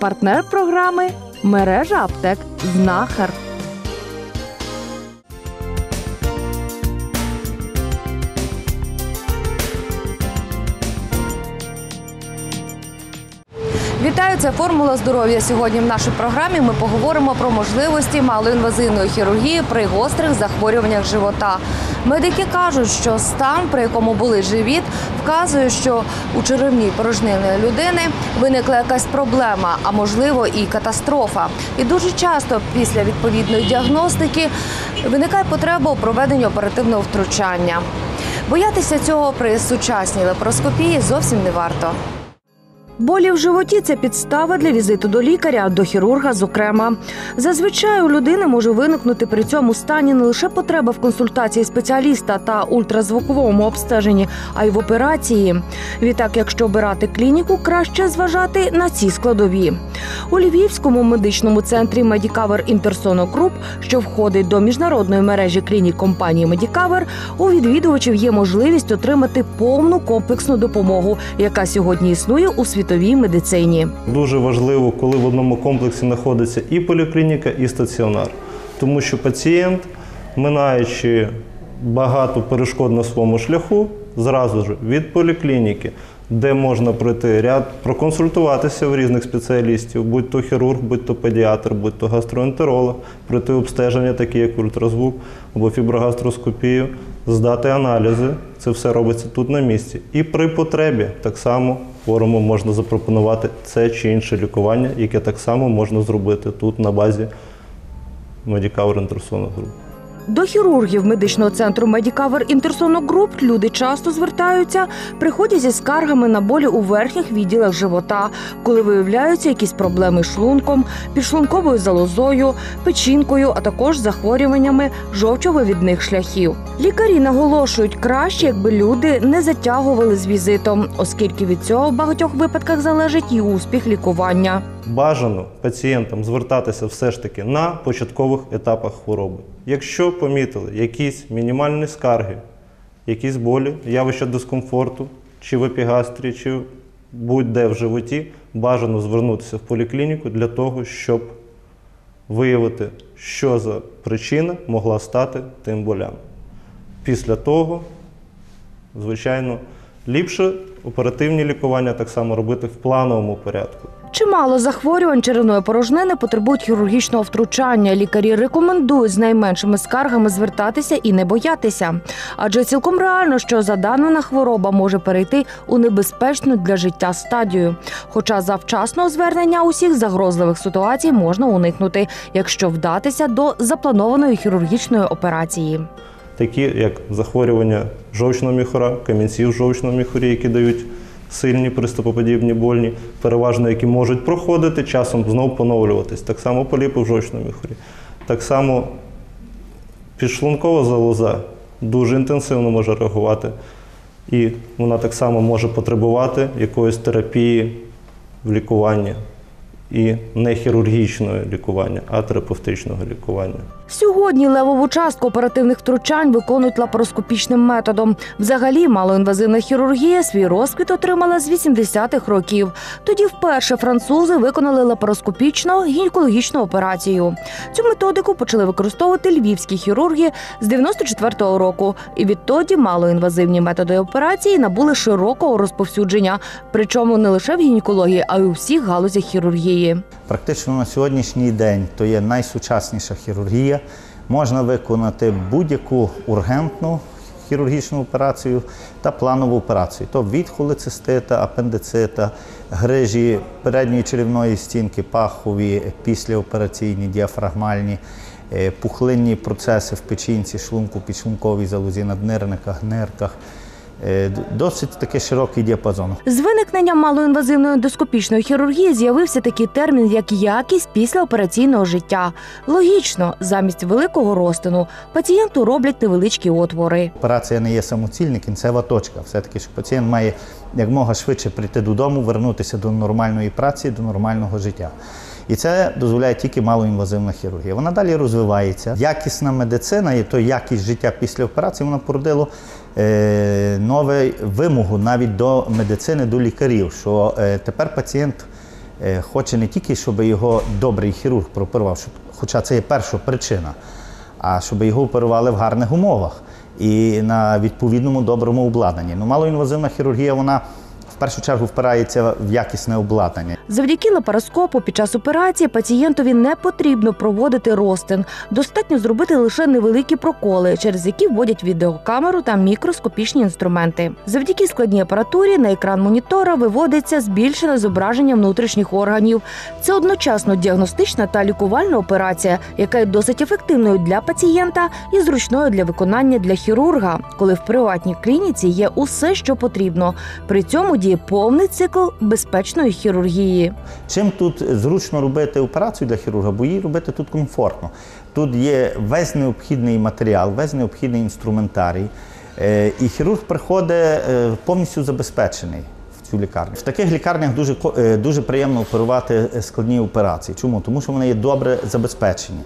Партнер програми мережа аптек Знахар. Вітаю, це формула здоров'я. Сьогодні в нашій програмі ми поговоримо про можливості малоінвазивної хірургії при гострих захворюваннях живота. Медики кажуть, що стан, при якому болить живіт, вказує, що у черевній порожнини людини виникла якась проблема, а можливо і катастрофа. І дуже часто після відповідної діагностики виникає потреба у проведенні оперативного втручання. Боятися цього при сучасній лапароскопії зовсім не варто. Болі в животі це підстава для візиту до лікаря, до хірурга, зокрема. Зазвичай у людини може виникнути при цьому стані не лише потреба в консультації спеціаліста та ультразвуковому обстеженні, а й в операції. Відтак, якщо обирати клініку, краще зважати на ці складові. У Львівському медичному центрі Медікавер Інтерсоно що входить до міжнародної мережі клінік компанії Медікавер, у відвідувачів є можливість отримати повну комплексну допомогу, яка сьогодні існує у світовій медицині. Дуже важливо, коли в одному комплексі знаходиться і поліклініка, і стаціонар. Тому що пацієнт, минаючи багато перешкод на своєму шляху, зразу ж від поліклініки, де можна пройти ряд, проконсультуватися в різних спеціалістів, будь то хірург, будь то педіатр, будь то гастроентеролог, пройти обстеження, такі як ультразвук або фіброгастроскопію, здати аналізи. Це все робиться тут на місці. І при потребі так само хворому можна запропонувати це чи інше лікування, яке так само можна зробити тут на базі Медікавер Інтерсона Груп. До хірургів медичного центру Медікавер Інтерсоно Груп люди часто звертаються, приходять зі скаргами на болі у верхніх відділах живота, коли виявляються якісь проблеми з шлунком, підшлунковою залозою, печінкою, а також захворюваннями жовчовивідних шляхів. Лікарі наголошують, краще, якби люди не затягували з візитом, оскільки від цього в багатьох випадках залежить і успіх лікування. Бажано пацієнтам звертатися все ж таки на початкових етапах хвороби. Якщо помітили якісь мінімальні скарги, якісь болі, явища дискомфорту, чи в епігастрі, чи будь-де в животі, бажано звернутися в поліклініку для того, щоб виявити, що за причина могла стати тим болям. Після того, звичайно, ліпше оперативні лікування так само робити в плановому порядку. Чимало захворювань черевної порожнини потребують хірургічного втручання. Лікарі рекомендують з найменшими скаргами звертатися і не боятися. Адже цілком реально, що задавнена хвороба може перейти у небезпечну для життя стадію. Хоча завчасного звернення усіх загрозливих ситуацій можна уникнути, якщо вдатися до запланованої хірургічної операції. такі як захворювання жовчного міхура, камінців жовчного міхурі, які дають сильні приступоподібні больні, переважно які можуть проходити, часом знов поновлюватись. Так само поліпи в жовчному міхурі. Так само підшлункова залоза дуже інтенсивно може реагувати, і вона так само може потребувати якоїсь терапії в лікуванні. І не хірургічного лікування, а терапевтичного лікування. Сьогодні левову частку оперативних втручань виконують лапароскопічним методом. Взагалі, малоінвазивна хірургія свій розквіт отримала з 80-х років. Тоді вперше французи виконали лапароскопічну гінекологічну операцію. Цю методику почали використовувати львівські хірурги з 94-го року. І відтоді малоінвазивні методи операції набули широкого розповсюдження, причому не лише в гінекології, а й у всіх галузях хірургії. Практично на сьогоднішній день то є найсучасніша хірургія. Можна виконати будь-яку ургентну хірургічну операцію та планову операцію. тобто від холецистита, апендицита, грижі передньої черевної стінки, пахові, післяопераційні, діафрагмальні, е, пухлинні процеси в печінці, шлунку, підшлунковій залозі, наднирниках, нирках. Е, Досить таки широкий діапазон. З виникненням малоінвазивної ендоскопічної хірургії з'явився такий термін, як якість післяопераційного життя. Логічно, замість великого розтину пацієнту роблять невеличкі отвори. Операція не є самоцільна, кінцева точка. Все-таки що пацієнт має якмога швидше прийти додому, вернутися до нормальної праці, до нормального життя. І це дозволяє тільки малоінвазивна хірургія. Вона далі розвивається. Якісна медицина і то якість життя після операції вона породило е, нову вимогу навіть до медицини, до лікарів, що е, тепер пацієнт е, хоче не тільки, щоб його добрий хірург прооперував, хоча це є перша причина, а щоб його оперували в гарних умовах і на відповідному доброму обладнанні. Ну, малоінвазивна хірургія, вона першу чергу впирається в якісне обладнання. Завдяки лапароскопу під час операції пацієнтові не потрібно проводити розтин. Достатньо зробити лише невеликі проколи, через які вводять відеокамеру та мікроскопічні інструменти. Завдяки складній апаратурі на екран монітора виводиться збільшене зображення внутрішніх органів. Це одночасно діагностична та лікувальна операція, яка є досить ефективною для пацієнта і зручною для виконання для хірурга, коли в приватній клініці є усе, що потрібно. При цьому діє повний цикл безпечної хірургії. Чим тут зручно робити операцію для хірурга, бо її робити тут комфортно. Тут є весь необхідний матеріал, весь необхідний інструментарій. Е, І хірург приходить е, повністю забезпечений цю лікарню. В таких лікарнях дуже, е, дуже приємно оперувати складні операції. Чому? Тому що вони є добре забезпечені.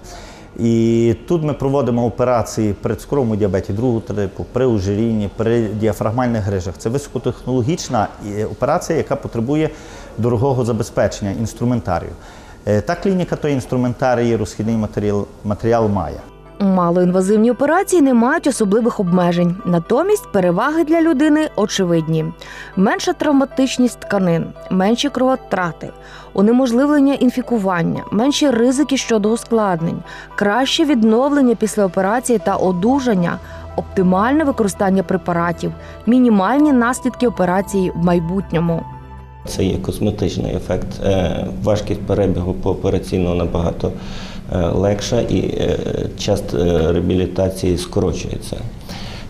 І тут ми проводимо операції при цукровому діабеті другого типу, при ожирінні, при діафрагмальних грижах. Це високотехнологічна е, операція, яка потребує дорогого забезпечення інструментарію. Е, Та клініка той інструментарій, розхідний матеріал, матеріал має. Малоінвазивні операції не мають особливих обмежень. Натомість переваги для людини очевидні: менша травматичність тканин, менші кровотрати, унеможливлення інфікування, менші ризики щодо ускладнень, краще відновлення після операції та одужання, оптимальне використання препаратів, мінімальні наслідки операції в майбутньому. Це є косметичний ефект. Е, Важкість перебігу поопераційного набагато е, легша і е, час е, реабілітації скорочується.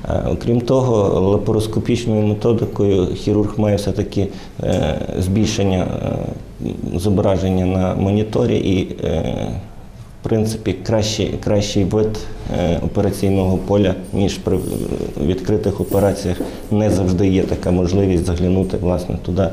Е, Окрім того, лапароскопічною методикою хірург має все-таки е, збільшення е, зображення на моніторі і, е, в принципі, кращий, кращий вид е, операційного поля, ніж при е, відкритих операціях. Не завжди є така можливість заглянути власне туди,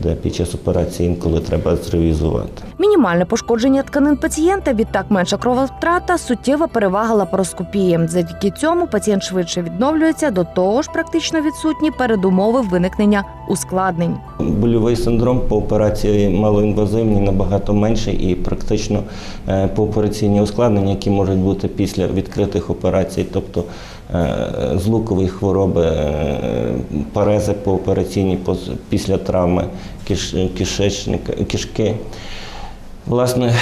де під час операції інколи треба зревізувати. Мінімальне пошкодження тканин пацієнта, відтак менша крововтрата, суттєва перевага лапароскопії. Завдяки цьому пацієнт швидше відновлюється, до того ж практично відсутні передумови виникнення ускладнень. Больовий синдром по операції малоінвазивній набагато менший і практично е, поопераційні ускладнення, які можуть бути після відкритих операцій, тобто е, злукові хвороби, е, парези поопераційні після травми киш- кишечника, кишки. Власне,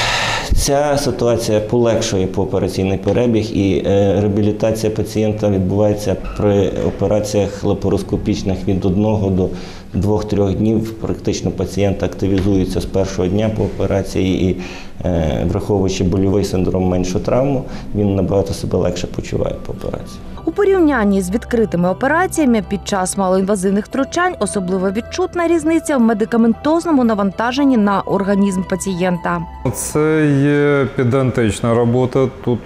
ця ситуація полегшує поопераційний перебіг і е, реабілітація пацієнта відбувається при операціях лапароскопічних від 1 до 2-3 днів. Практично пацієнт активізується з першого дня по операції і, е, враховуючи больовий синдром меншу травму, він набагато себе легше почуває по операції. У порівнянні з відкритими операціями під час малоінвазивних втручань особливо відчутна різниця в медикаментозному навантаженні на організм пацієнта. Це є педантична робота. Тут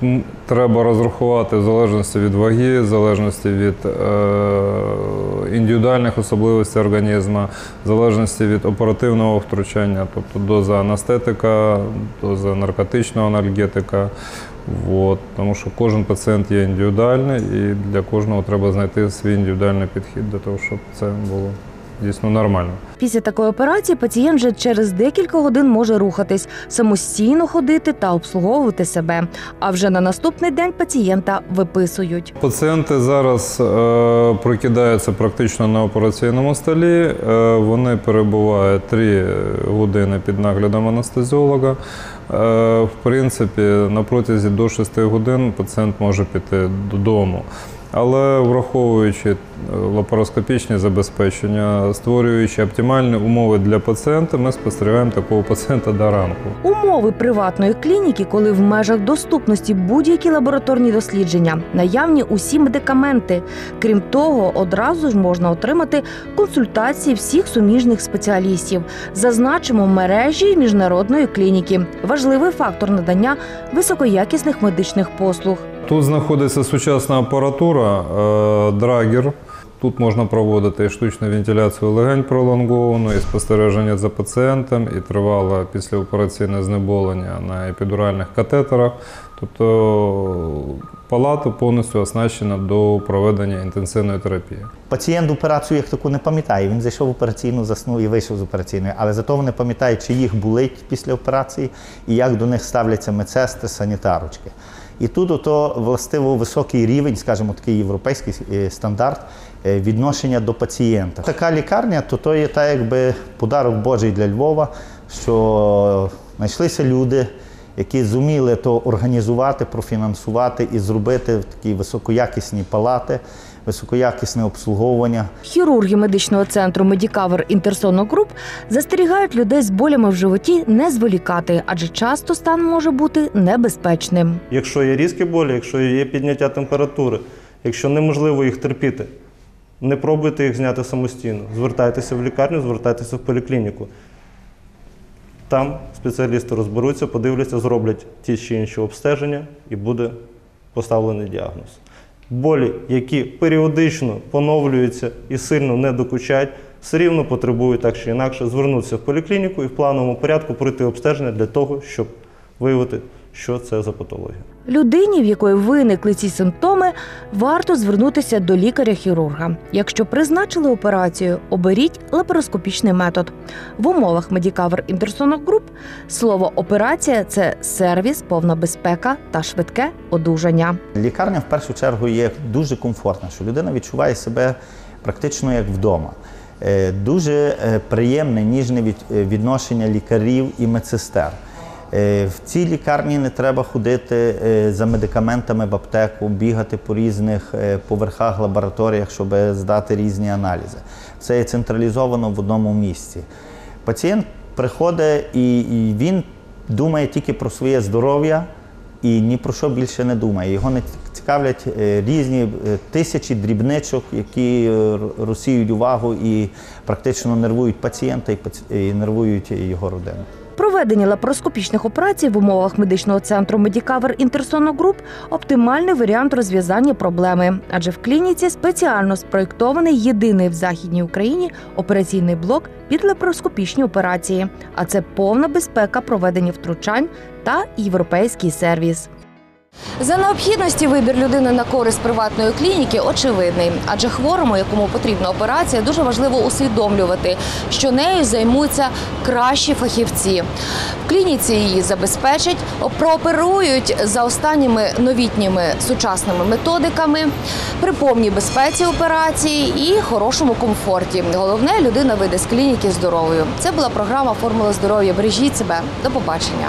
треба розрахувати в залежності від ваги, в залежності від е, індивідуальних особливостей організму, в залежності від оперативного втручання, тобто доза анестетика, доза наркотичного анальгетика. От, тому що кожен пацієнт є індивідуальний, і для кожного треба знайти свій індивідуальний підхід до того, щоб це було дійсно нормально. Після такої операції пацієнт вже через декілька годин може рухатись, самостійно ходити та обслуговувати себе. А вже на наступний день пацієнта виписують. Пацієнти зараз е, прокидаються практично на операційному столі. Е, вони перебувають 3 години під наглядом анестезіолога. Е, в принципі, на протязі до 6 годин пацієнт може піти додому. Але враховуючи лапароскопічні забезпечення, створюючи оптимальні умови для пацієнта, ми спостерігаємо такого пацієнта до ранку. Умови приватної клініки, коли в межах доступності будь-які лабораторні дослідження, наявні усі медикаменти. Крім того, одразу ж можна отримати консультації всіх суміжних спеціалістів. Зазначимо мережі міжнародної клініки. Важливий фактор надання високоякісних медичних послуг. Тут знаходиться сучасна апаратура, драгер. Тут можна проводити і штучну вентиляцію легень пролонговану, і спостереження за пацієнтом, і тривале післяопераційне знеболення на епідуральних катетерах. Тобто палата повністю оснащена до проведення інтенсивної терапії. Пацієнт операцію як таку не пам'ятає. Він зайшов в операційну, заснув і вийшов з операційної. Але зато вони пам'ятають, чи їх болить після операції і як до них ставляться медсестри, санітарочки. І тут ото властиво високий рівень, скажімо, такий європейський е, стандарт відношення до пацієнта. Така лікарня, то то є так, якби подарок Божий для Львова, що знайшлися люди, які зуміли то організувати, профінансувати і зробити такі високоякісні палати, високоякісне обслуговування. Хірурги медичного центру Медікавер Інтерсоно Груп застерігають людей з болями в животі не зволікати, адже часто стан може бути небезпечним. Якщо є різкі болі, якщо є підняття температури, якщо неможливо їх терпіти, не пробуйте їх зняти самостійно. Звертайтеся в лікарню, звертайтеся в поліклініку. Там спеціалісти розберуться, подивляться, зроблять ті чи інші обстеження і буде поставлений діагноз. Болі, які періодично поновлюються і сильно не докучають, все рівно потребують так чи інакше звернутися в поліклініку і в плановому порядку пройти обстеження для того, щоб виявити, що це за патологія. Людині, в якої виникли ці симптоми, варто звернутися до лікаря-хірурга. Якщо призначили операцію, оберіть лапароскопічний метод. В умовах Медікавер Інтерсонок Груп слово операція це сервіс, повна безпека та швидке одужання. Лікарня в першу чергу є дуже комфортна, що людина відчуває себе практично як вдома. Е, Дуже е, приємне, ніжне від- е, відношення лікарів і медсестер. Е, В цій лікарні не треба ходити е, за медикаментами в аптеку, бігати по різних е, поверхах, лабораторіях, щоб здати різні аналізи. Все є централізовано в одному місці. Пацієнт приходить і, він думає тільки про своє здоров'я і ні про що більше не думає. Його не цікавлять різні тисячі дрібничок, які розсіюють увагу і практично нервують пацієнта і нервують його родину. Проведення лапароскопічних операцій в умовах медичного центру Медікавер Інтерсоно Груп оптимальний варіант розв'язання проблеми, адже в клініці спеціально спроєктований єдиний в західній Україні операційний блок під лапароскопічні операції, а це повна безпека проведення втручань та європейський сервіс. За необхідності вибір людини на користь приватної клініки очевидний, адже хворому, якому потрібна операція, дуже важливо усвідомлювати, що нею займуться кращі фахівці. В клініці її забезпечать, прооперують за останніми новітніми сучасними методиками, при повній безпеці операції і хорошому комфорті. Головне, людина вийде з клініки здоровою. Це була програма Формула здоров'я. Бережіть себе. До побачення.